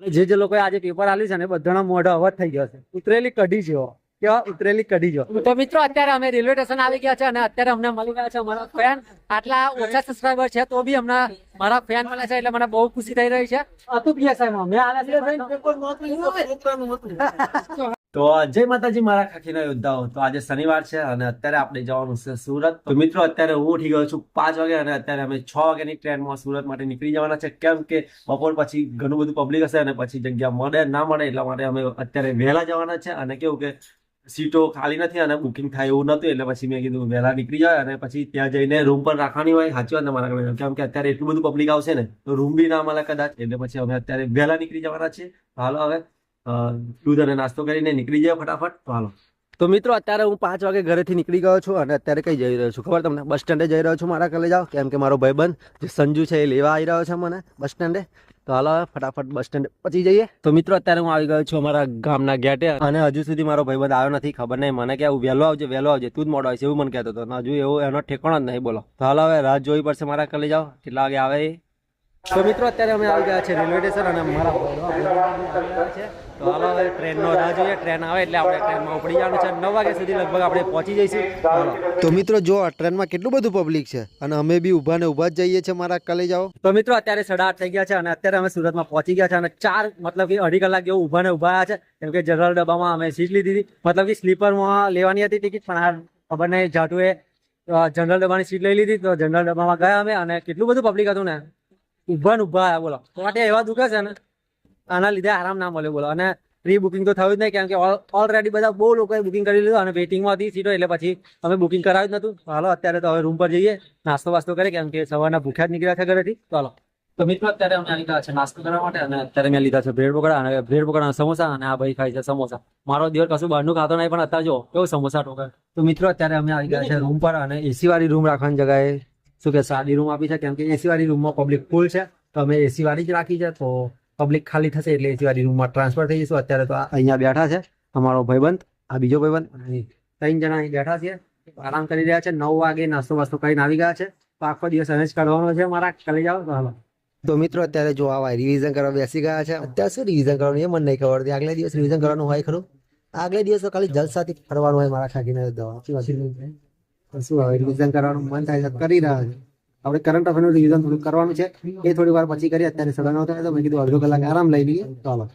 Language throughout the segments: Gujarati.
જે જે લોકોએ આજે પેપર આપ્યું છે ને એ બધાના મોઢા અવાજ થઈ ગયો છે. ઉતરેલી કઢી જેવો. કેવા ઉતરેલી કઢી જેવો. તો મિત્રો અત્યારે અમે રેલવે સ્ટેશન આવી ગયા છે અને અત્યારે અમને મળી ગયા છે અમારા ફેન આટલા ઓછા સબસ્ક્રાઈબર છે તો બી અમને મારા ફેન મળે છે એટલે મને બહુ ખુશી થઈ રહી છે. અતુલ પીએસઆઈ સાહેબ અમે આના તો જય માતાજી, મારા ખાખીના યોદ્ધાઓ. તો આજે શનિવાર છે અને અત્યારે આપણે જવાનું છે સુરત. તો મિત્રો, અત્યારે હું ઉઠી ગયો છું પાંચ વાગે અને અત્યારે અમે છ વાગ્યાની ટ્રેનમાં સુરત માટે નીકળી જવાના છે. કેમ કે બપોર પછી ઘણું બધું પબ્લિક હશે અને પછી જગ્યા મળે, ના મળે એટલા માટે અમે અત્યારે વહેલા જવાના છે. અને કેવું કે સીટો ખાલી નથી અને બુકિંગ થાય એવું નતું એટલે પછી મેં કીધું વહેલા નીકળી જાય અને પછી ત્યાં જઈને રૂમ પર રાખવાની હોય. સાચી વાત મારા ઘરે કેમ કે અત્યારે એટલું બધું પબ્લિક આવશે ને, તો રૂમ બી ના મળે કદાચ. એટલે પછી અમે અત્યારે વહેલા નીકળી જવાના છે હાલો હવે દૂધ અને નાસ્તો કરીને નીકળી જાય ફટાફટ. તો તો મિત્રો, અત્યારે હું પાંચ વાગે ઘરેથી નીકળી ગયો છું અને અત્યારે કઈ જઈ રહ્યો છું ખબર તમને? બસ સ્ટેન્ડે જઈ રહ્યો છું મારા કલે જાઓ, કેમ કે મારો ભાઈબંધ, જે સંજુ છે એ લેવા આવી રહ્યો છે મને બસ સ્ટેન્ડે. તો હાલો ફટાફટ બસ સ્ટેન્ડ પછી જઈએ. તો મિત્રો, અત્યારે હું આવી ગયો છું અમારા ગામના ગેટે અને હજુ સુધી મારો ભાઈબંધ આવ્યો નથી, ખબર નહીં. મને કે વહેલો આવજે વહેલો આવજે, તું જ મોડો આવશે એવું મને કહેતો હતો. હજુ એવો એનો ઠેકાણો જ નહીં બોલો. તો હાલો હવે રાહ જોવી પડશે મારા કલે જાઓ. કેટલા વાગે આવે તો મિત્રો, અત્યારે અમે આવી ગયા છે રેલવે સ્ટેશન અને મારા છે. તો હાલો હવે ટ્રેનનો રાહ જોઈએ. ટ્રેન આવે એટલે આપણે ટ્રેનમાં ઉપડી જવાનું છે. નવ વાગ્યા સુધી લગભગ આપણે પહોંચી જઈશું. તો મિત્રો જો આ ટ્રેનમાં કેટલું બધું પબ્લિક છે અને અમે બી ઊભા ને ઊભા જ જઈએ છીએ મારા કલે જાઓ તો મિત્રો અત્યારે સાડા આઠ થઈ ગયા છે અને અત્યારે અમે સુરતમાં પહોંચી ગયા છે અને ચાર મતલબ કે અઢી કલાક જેવું ઊભા ને ઊભા છે. કેમ કે જનરલ ડબ્બામાં અમે સીટ લીધી હતી. મતલબ કે સ્લીપરમાં લેવાની હતી ટિકિટ પણ ખબર નહીં જાટુએ જનરલ ડબ્બાની સીટ લઈ લીધી. તો જનરલ ડબ્બામાં ગયા અમે અને કેટલું બધું પબ્લિક હતું ને? ઊભા ને ઊભા આવ્યા બોલો. માટે એવા દુખે છે ને? આના લીધે આરામ ના મળે બોલો. અને પ્રી બુકિંગ તો થયું જ નહીં કેમ કે ઓલરેડી બધા બહુ લોકોએ બુકિંગ કરી લીધું અને વેઇટિંગમાં હતી સીટો, એટલે પછી અમે બુકિંગ કરાવ્યું જ નતું તો હાલો, અત્યારે તો હવે રૂમ પર જઈએ, નાસ્તો વાસ્તો કરીએ, કેમ કે સવારના ભૂખ્યા જ નીકળ્યા છે ઘરેથી. હાલો તો મિત્રો, અત્યારે અમે ગયા છે નાસ્તો કરવા માટે, અને અત્યારે મેં લીધા છે બ્રેડ પકોડા, અને બ્રેડ પકોડા સમોસા, અને આ ભાઈ ખાય છે સમોસા. મારો દિવસ કશું બહારનું ખાતો નહીં, પણ અત્યારે જો, કેવું સમોસા ટોકર તો મિત્રો, અત્યારે અમે આવી ગયા છે રૂમ પર, અને એસી વાળી રૂમ રાખવાની જગ્યાએ, શું કે સાદી રૂમ આપી છે, કેમ કે એસી વાળી રૂમમાં પબ્લિક ફૂલ છે. તો અમે એસી વાળી જ રાખી છે, તો પબ્લિક ખાલી થશે એટલે એસી વાળી રૂમમાં ટ્રાન્સફર થઈ જશું અત્યારે તો અહીંયા બેઠા છે અમારો ભાઈબંધ આ બીજો ભાઈબંધ. ત્રણ જણા અહીં બેઠા છે. આરામ કરી રહ્યા છે. નવ વાગે નાસ્તો વાસ્તો કરીને આવી ગયા છે. તો આખો દિવસ અરેન્જ કરવાનો છે મારા. કરી જાઓ તો હાલો. તો મિત્રો અત્યારે જો આવા રિવિઝન કરવા બેસી ગયા છે. અત્યારે શું રિવિઝન કરવાનું એ મને નહીં ખબર. હતી આગલા દિવસ રિવિઝન કરવાનું હોય ખરું? આગલે દિવસ તો ખાલી જલસાથી ફરવાનું હોય મારા ખાકીને દવા શું? હવે રિવિઝન કરવાનું મન થાય કરી રહ્યા છે. આપણે કરંટ અફેરનું રિવિઝન થોડું કરવાનું છે. એ થોડી વાર પછી કરીએ. અત્યારે સડા નવ તો મેં કીધું અડધો કલાક આરામ લઈ લઈએ. ચાલો.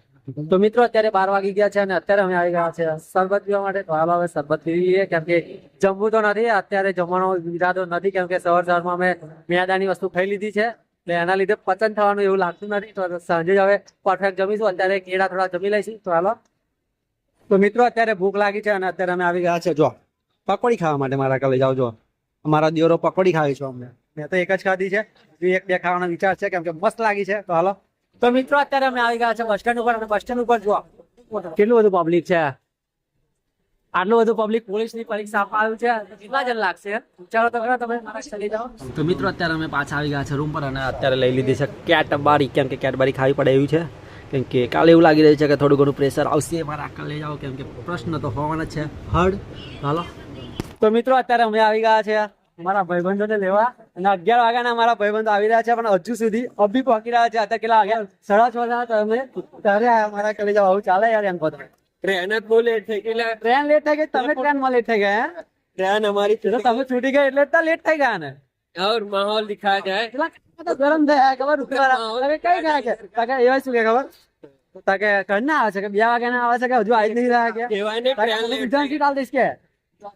તો મિત્રો, અત્યારે બાર વાગી ગયા છે અને અત્યારે અમે આવી ગયા છે શરબત પીવા માટે. તો હવે શરબત પીવીએ કેમ કે જમવું તો નથી. અત્યારે જમવાનો ઈરાદો નથી. કેમ કે સવાર સવારમાં અમે મેદાની વસ્તુ ખાઈ લીધી છે. એટલે એના લીધે પચન થવાનું એવું લાગતું નથી. તો સાંજે હવે પરફેક્ટ જમીશું. અત્યારે કેળા થોડા જમી લઈશું. તો હાલો. તો મિત્રો, અત્યારે ભૂખ લાગી છે અને અત્યારે અમે આવી ગયા છે. જો, પકોડી ખાવા માટે મારા કલે જાઓ. જો, અમારા દિયોરો પકોડી ખાવી છે અમને. મેં તો એક જ ખાધી છે. એક બે ખાવાનો વિચાર છે કેમ કે મસ્ત લાગી છે. તો હાલો. તો મિત્રો અત્યારે અમે આવી ગયા છે બસ સ્ટેન્ડ ઉપર. અને બસ સ્ટેન્ડ ઉપર જુઓ. કેટલું બધું પબ્લિક છે. આટલું બધું પબ્લિક પોલીસની પરીક્ષા આપવા આવ્યું છે. કેટલા જણ લાગશે? ચાલો તો તમે ચલી જાઓ. તો મિત્રો અત્યારે અમે પાછા આવી ગયા છે રૂમ પર અને અત્યારે લઈ લીધી છે કેટબારી કેમ કે કેટબારી ખાવી પડે એવું છે. કેમ કે કાલે એવું લાગી રહ્યું છે કે થોડું ઘણું પ્રેશર આવશે. મારા આકલ લઈ જાઓ. કેમ કે પ્રશ્ન તો હોવાના છે. હર્ડ હાલો. તો મિત્રો અત્યારે અમે આવી ગયા છે. મારા ભાઈબંધોને લેવા. અને અગિયાર વાગ્યાના મારા ભાઈબંધો આવી રહ્યા છે પણ હજુ સુધી અભી પહોંચી રહ્યા છે અત્યારે કેટલા વાગ્યા સાડા છ થયા તો અમે ત્યારે આયા મારા કલે જાવ આવું ચાલે યાર એમ કહો તમે ટ્રેન જ બહુ લેટ થઈ ગઈ એટલે ટ્રેન લેટ થઈ ગઈ તમે ટ્રેનમાં લેટ થઈ ગયા હે? ટ્રેન અમારી તો તમે છૂટી ગયા એટલે તો લેટ થઈ ગયા ને और माहौल दिखाया जाए પેલા તો ગરમ થયા ખબર ઉતારા. તમે કઈ ગયા કે તાકે એવા શું કે ખબર તાકે કરના આવે છે કે બે વાગ્યા ના આવે છે કે હજુ આવી જ નહીં રહ્યા કે કહેવાય ને તાકે ટ્રેન તમે લેટ બીજાને સીટ આલ દઈશ કે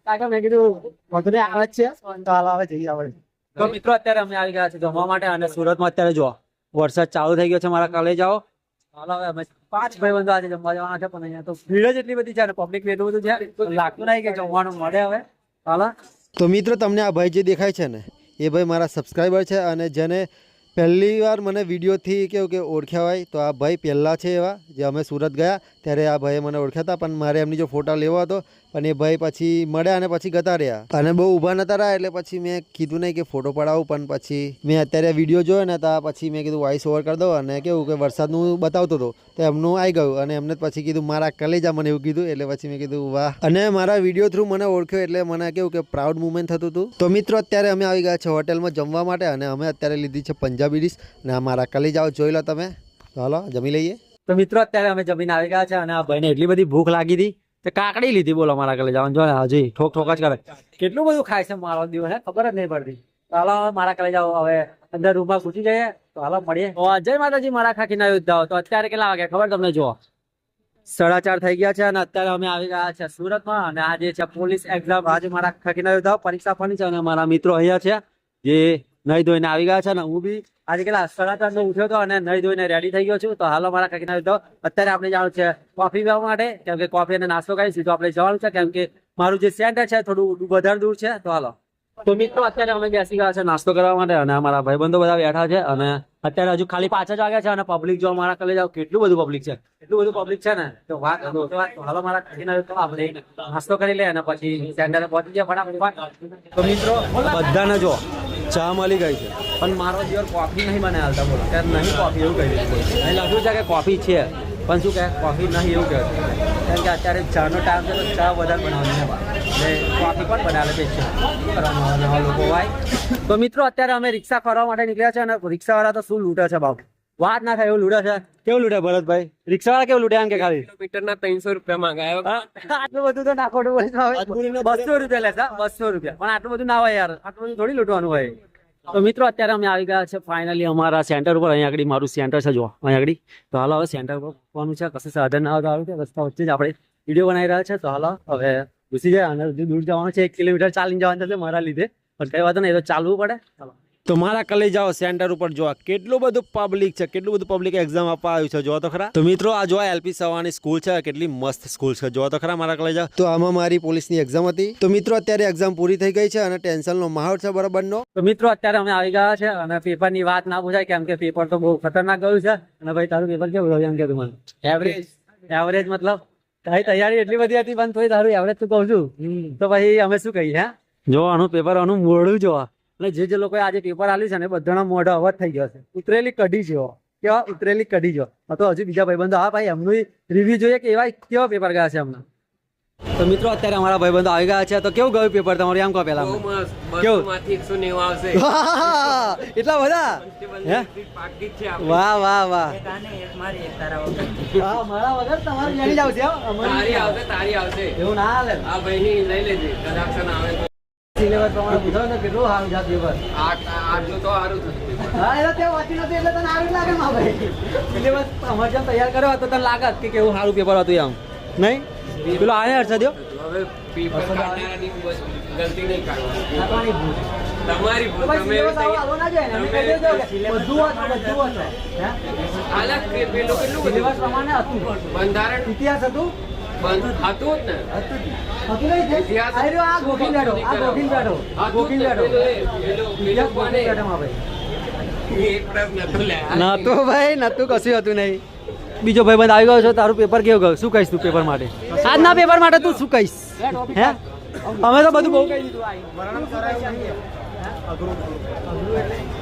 તાકે મેં કીધું વધુ ને આવે જ છે તો હાલ આવે જઈએ આપણે તો મિત્રો અત્યારે અમે આવી ગયા છે જમવા માટે અને સુરતમાં અત્યારે જો વરસાદ ચાલુ થઈ ગયો છે મારા કાલે જાઓ. પાંચ હવે અમે પાંચ ભાઈબંધો આજે જમવા જવાના છે પણ અહીંયા તો ભીડ જ એટલી બધી છે અને પબ્લિક એટલું બધું છે લાગતું નહીં કે જમવાનું મળે હવે. હાલા તો મિત્રો તમને આ ભાઈ જે દેખાય છે ને એ ભાઈ મારા સબસ્ક્રાઈબર છે અને જેને પહેલી વાર મને વિડીયોથી કેવું કે ઓળખ્યા હોય તો આ ભાઈ પહેલાં છે એવા જે અમે સુરત ગયા ત્યારે આ ભાઈએ મને ઓળખ્યા હતા પણ મારે એમની જો ફોટા લેવો હતો પણ એ ભાઈ પછી મળ્યા અને પછી ગતા રહ્યા. અને બહુ ઊભા નતા રહ્યા એટલે પછી મેં કીધું નહીં કે ફોટો પડાવું, પણ પછી મેં અત્યારે વીડિયો જોયો ને ત્યાં પછી મેં કીધું વોઇસ ઓવર કરી દો અને કેવું કે વરસાદનું બતાવતો હતો, તો એમનું આવી ગયું. અને એમને પછી કીધું મારા કલેજા મને એવું કીધું, એટલે પછી મેં કીધું, વાહ. અને મારા વીડિયો થ્રુ મને ઓળખ્યો એટલે મને કેવું કે પ્રાઉડ મુમેન્ટ થતું હતું. તો મિત્રો, અત્યારે અમે આવી ગયા છે હોટેલમાં જમવા માટે અને અમે અત્યારે લીધી છે પંજાબી ડીશ અને મારા કલેજાઓ જોઈ લો તમે. ચાલો જમી લઈએ. તો મિત્રો, અત્યારે અમે જમીન આવી ગયા છે અને આ ભાઈને એટલી બધી ભૂખ લાગી હતી કાકડી લીધી, બોલો મારા કલે જવાનું. જો હજી ઠોક ઠોક જ કરે. કેટલું બધું ખાય છે મારો દિવસ ખબર જ નહીં પડતી. તો હાલો મારા કલે જાઓ. હવે અંદર રૂમમાં ઘૂસી જઈએ. તો હાલો, મળીએ. અજય જય માતાજી, મારા ખાખીના યોદ્ધાઓ તો અત્યારે કેટલા વાગ્યા? ખબર તમને, જુઓ. સાડા ચાર થઈ ગયા છે અને અત્યારે અમે આવી ગયા છે સુરતમાં. અને આજે છે પોલીસ એક્ઝામ આજે મારા ખાખીના યોદ્ધાઓ પરીક્ષા આપવાની છે અને મારા મિત્રો અહીંયા છે જે નહીં ધોઈને આવી ગયા છે અને હું બી આજે કેટલા, સાડા ત્રણ ઉઠ્યો હતો અને નહીં ધોઈને રેડી થઈ ગયો છું. તો હાલો મારા કાકીના તો અત્યારે આપણે જવાનું છે કોફી પીવા માટે. કેમ કે કોફી અને નાસ્તો કરી સીધો આપણે જવાનું છે. કેમ કે મારું જે સેન્ટર છે, થોડું વધારે દૂર છે. તો હાલો. તો મિત્રો, અત્યારે અમે બેસી ગયા છે નાસ્તો કરવા માટે અને અમારા ભાઈબંધો બધા બેઠા છે અને અત્યારે હજુ ખાલી પાછા જ વાગ્યા છે અને પબ્લિક જો મારા કલે જાવ કેટલું બધું પબ્લિક છે? એટલું બધું પબ્લિક છે ને? તો વાત હાલો મારા કાકીના તો આપણે નાસ્તો કરી લે અને પછી સેન્ટરે પહોંચી જાય ફટાફટ. તો મિત્રો, બધાને જો, ચા મળી ગઈ છે. પણ મારો દિવસ કોફી નહીં મને હાલતા બોલો. કે નહીં કોફી એવું કહી દીધું અહીં લખ્યું છે કે કોફી છે પણ શું કહે? કોફી નહીં એવું કહે. કેમ કે અત્યારે ચાનો ટાઈમ છે તો ચા વધારે બનાવવાની છે એટલે કોફી પણ બનાવે છે? નવા લોકો હોય. તો મિત્રો અત્યારે અમે રિક્ષા ફરવા માટે નીકળ્યા છે અને રિક્ષાવાળા તો શું લૂંટે છે બાપ? વાત ના થાય એવું લૂંટે છે? કેવું લૂંટે ભરતભાઈ? રિક્ષાવાળા કેવું લૂંટે? એમ કે ખાલી. કિલોમીટર ના ત્રણસો રૂપિયા માંગાયા આટલું બધું તો ના બસો રૂપિયા લેતા બસો રૂપિયા. પણ આટલું બધું ના હોય યાર. આટલું બધું થોડી લૂંટવાનું હોય. તો મિત્રો, અત્યારે અમે આવી ગયા છે ફાઇનલી અમારા સેન્ટર ઉપર. અહીંયા આગળ મારું સેન્ટર છે જો અહીંયા આગળ. તો હાલ, હવે સેન્ટર ઉપર પહોંચવાનું છે. કશે સાધન ના આવે તો રસ્તા વચ્ચે જ આપણે વીડિયો બનાવી રહ્યા છે. તો હાલ, હવે ઘૂસી જાય અને દૂર જવાનું છે. એક કિલોમીટર ચાલીને જવાનું છે મારા લીધે. પણ કઈ વાત નહીં, એ તો ચાલવું પડે. ચાલો તો મારા કલે જાઓ સેન્ટર ઉપર જોવા કેટલું બધું પબ્લિક છે કેટલું બધું પબ્લિક એક્ઝામ આપવા આવ્યું છે જોવા તો ખરા. તો મિત્રો આ જોવા એલપી સવાની સ્કૂલ છે કેટલી મસ્ત સ્કૂલ છે જોવા તો ખરા મારા કલે જાઓ તો આમાં મારી પોલીસની એક્ઝામ હતી. તો મિત્રો અત્યારે એક્ઝામ પૂરી થઈ ગઈ છે અને ટેન્શનનો માહોલ છે બરાબરનો. તો મિત્રો અત્યારે અમે આવી ગયા છે અને પેપરની વાત ના પૂછાય કેમ કે પેપર તો બહુ ખતરનાક ગયું છે. અને ભાઈ તારું પેપર કેવું રહ્યું? એમ કે તું એવરેજ એવરેજ મતલબ? તારી તૈયારી એટલી બધી હતી પણ થોડી તારું એવરેજ તું કહું છું. તો પછી અમે શું કહીએ હે? જો આનું પેપર આનું મોડું જોવા. અને જે જે લોકોએ આજે પેપર આપ્યું છે ને બધાના મોઢા અવાજ થઈ ગયો છે. ઉતરેલી કઢી જેવો કેવા ઉતરેલી કઢી જો તો હજુ બીજા ભાઈબંધો હા ભાઈ એમનું રિવ્યુ જોઈએ કે એવા કેવા પેપર ગયા છે એમના? તો મિત્રો અત્યારે અમારા ભાઈબંધો આવી ગયા છે. તો કેવું ગયું પેપર તમારું? એમ કહો પેલા બહુ અમને. મસ્ત કેવું? એકસો નેવું આવશે. એટલા બધા. વાહ વાહ વાહ. હા મારા વગર તમારું જાણી જાવ છે તારી આવશે તારી આવશે. એવું ના હાલે. આ ભાઈની લઈ લેજે. કદાચ આવે તો. સિલેબસ પ્રમાણે પૂછો ને કેટલું સારું જાત પેપર? આટલું તો સારું હા એટલે તે વાંચી નથી એટલે તને સારું લાગે માં ભાઈ સિલેબસ અમારે તૈયાર કર્યો તો તને લાગે કે કેવું સારું પેપર હતું એમ. નહીં? પેલો આને હર્ષદ હવે પેપર ગલતી નહીં કાઢવાની. તમારી ભૂલ તમે બંધારણ ઇતિહાસ હતું? બંધ હતું જ ને. હતું આ ગોખીન બેઠો આ ગોખીન બેઠો ગોખીન બેઠો. કોને? નતું ભાઈ નતું કશું હતું નહીં. બીજો ભાઈ બંધ આવી ગયો છો તારું પેપર કેવું ગયું? શું કહીશ તું પેપર માટે? આજના પેપર માટે તું શું કહીશ? હે? અમે તો બધું બહુ કહી દીધું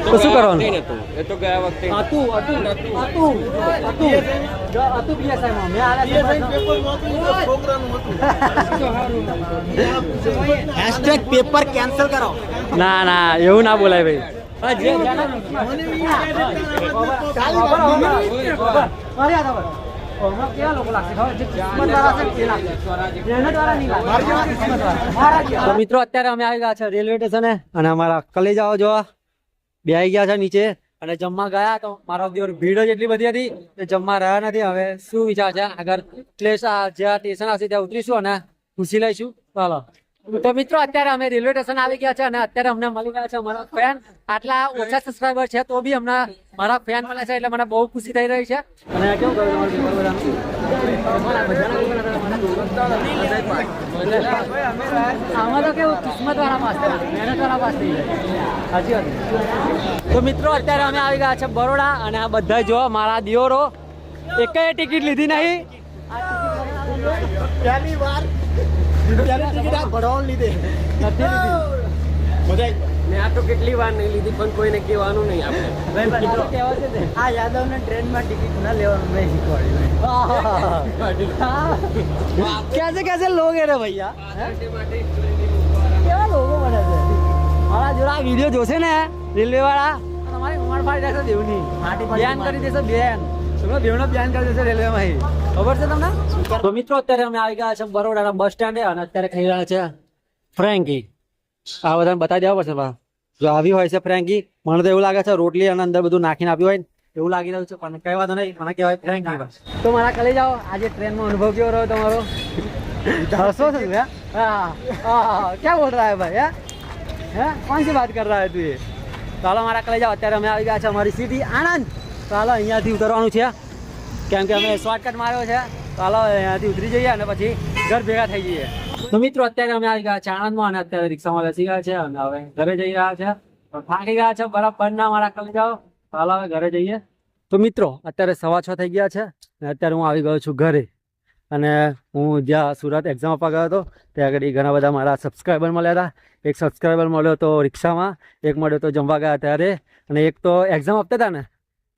તો શું કરવાનું? એ તો ગયા વખતે હતું હતું હતું હતું હતું PSI માં મેં આલ્યા પેપર કેન્સલ કરો ના ના એવું ના બોલાય ભાઈ જે- જેના- તે મિત્રો, અત્યારે અમે આવી ગયા છે રેલવે સ્ટેશને અને અમારા કલેજાઓ જોવા. બે આવી ગયા છે નીચે અને જમવા ગયા તો મારા દિવસ ભીડ જ એટલી બધી હતી કે જમવા રહ્યા નથી. હવે શું વિચાર છે? આગળ પ્લેસ જ્યાં સ્ટેશન હશે ત્યાં ઉતરીશું અને ખુશી લઈશું. ચાલો. તો મિત્રો, અત્યારે અમે રેલવે સ્ટેશન આવી ગયા છે અને અત્યારે અમને મળી ગયા છે અમારા ફેન. આટલા ઓછા સબસ્ક્રાઈબર છે તો બી અમને મારા ફેન મળે છે એટલે મને બહુ ખુશી થઈ રહી છે. અને કેવું તો તો મિત્રો, અત્યારે અમે આવી ગયા છે બરોડા અને આ બધા જો મારા દિયોરો. એકે ટિકિટ લીધી નહીં. પહેલી વાર કેટલી વાર નહીં લીધી પણ કોઈને કહેવાનું નહીં આપણે આ યાદવને ટ્રેનમાં ટિકિટ ના લેવાનું મેં લોગ હે રે ભૈયા લોકો બને છે મારા જોડે વીડિયો જોશે ને રેલવે વાળા તમારી ઉમર પાડી દેશે દેવની બેન કરી દેશે બેન તમે બેવનો બેન કરી દેશે રેલવેમાં ખબર છે તમને તો મિત્રો અત્યારે અમે આવી ગયા છે બરોડાના બસ સ્ટેન્ડે અને અત્યારે ખાઈ રહ્યા છે ફ્રેન્કી આ બધાને બતાવી દેવા પડશે બા. જો આવી હોય છે ફ્રેન્કી મને તો એવું લાગે છે રોટલી અને અંદર બધું નાખીને આપ્યું હોય ને એવું લાગી રહ્યું છે પણ કઈ વાંધો નહીં મને કહેવાય ફ્રેન્કી બસ તો મારા કલે જાઓ આજે ટ્રેનમાં અનુભવ કેવો રહ્યો તમારો हंसो से भैया हाँ हाँ क्या बोल रहा है भाई हैं हैं कौन सी बात कर रहा है तू ये ચાલો મારા કલે જાઓ અત્યારે અમે આવી ગયા છે અમારી સિટી આણંદ ચાલો અહીંયાથી ઉતરવાનું છે કેમ કે અમે શોર્ટકટ માર્યો છે. ચાલો અહીંયાથી ઉતરી જઈએ અને પછી ઘર ભેગા થઈ જઈએ. તો મિત્રો, અત્યારે અમે આવી ગયા છે આણંદમાં અને અત્યારે રિક્ષામાં બેસી ગયા છે અને હવે ઘરે જઈ રહ્યા છે. ફાંકી ગયા છે, બરાબર ના મારા કરી જાઓ. ચાલો હવે ઘરે જઈએ. તો મિત્રો, અત્યારે સવા છ થઈ ગયા છે અને અત્યારે હું આવી ગયો છું ઘરે. અને હું જ્યાં સુરત એક્ઝામ આપવા ગયો હતો, ત્યાં આગળ ઘણા બધા મારા સબસ્ક્રાઈબર મળ્યા હતા. એક સબસ્ક્રાઈબર મળ્યો તો રિક્ષામાં, એક મળ્યો તો જમવા ગયા ત્યારે. અને એક તો એક્ઝામ આપતા હતા ને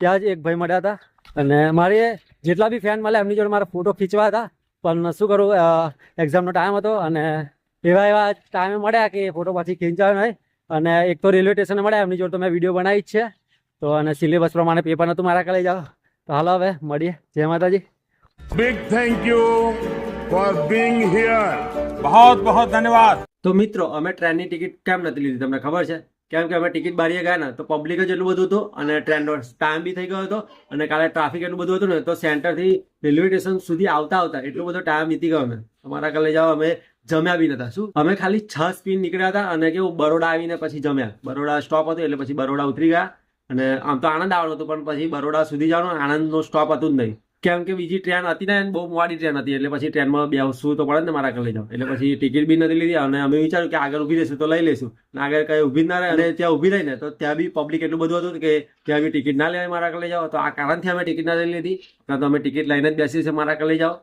ત્યાં જ એક ભાઈ મળ્યા હતા. અને મારે જેટલા બી ફેન મળ્યા એમની જોડે મારા ફોટો ખીચવા હતા. પણ શું કરું એક્ઝામનો ટાઈમ હતો અને એવા એવા ટાઈમે મળ્યા કે ફોટો પાછી ખીંચાયો નહીં. અને એક તો રેલવે સ્ટેશને મળ્યા એમની જોડે તો મેં વીડિયો બનાવી જ છે. તો અને સિલેબસ પ્રમાણે પેપર નહોતું મારા કાલે જાઓ તો હાલો હવે મળીએ. જય Mataji. Big thank you for being here બહુ બહુ ધન્યવાદ. તો મિત્રો અમે ટ્રેનની ટિકિટ કેમ નથી લીધી? તમને ખબર છે? કેમ કે અમે ટિકિટ બારીએ ગયા ને, તો પબ્લિક જ એટલું બધું હતું અને ટ્રેનનો ટાઈમ બી થઈ ગયો હતો અને કાલે ટ્રાફિક એટલું બધું હતું ને, તો સેન્ટરથી રેલવે સ્ટેશન સુધી આવતા આવતા એટલો બધો ટાઈમ વીતી ગયો અમે. અમારા કાલે જાઓ, અમે જમ્યા બી નતા. શું? અમે ખાલી છ સ્પીન નીકળ્યા હતા અને કેવું બરોડા આવીને પછી જમ્યા. બરોડા સ્ટોપ હતો એટલે પછી બરોડા ઉતરી ગયા. અને આમ તો આણંદ આવવાનું હતો, પણ પછી બરોડા સુધી જવાનું આણંદનો સ્ટોપ હતું જ નહીં. કેમ કે બીજી ટ્રેન હતી ને, બહુ મોડી ટ્રેન હતી, એટલે પછી ટ્રેનમાં બેસવું તો પડે ને મારા લઈ જાવ એટલે પછી ટિકિટ બી નથી લીધી અને અમે વિચાર્યું કે આગળ ઊભી રહેશું તો લઈ લઈશું. અને આગળ કઈ ઊભી ના રહે અને ત્યાં ઊભી રહી ને તો ત્યાં બી પબ્લિક એટલું બધું હતું કે ત્યાં બી ટિકિટ ના લેવાય મારા લઈ જાઓ. તો આ કારણથી અમે ટિકિટ ના લઈ લીધી. કાં તો અમે ટિકિટ લઈને જ બેસી છે મારા લઈ જાઓ.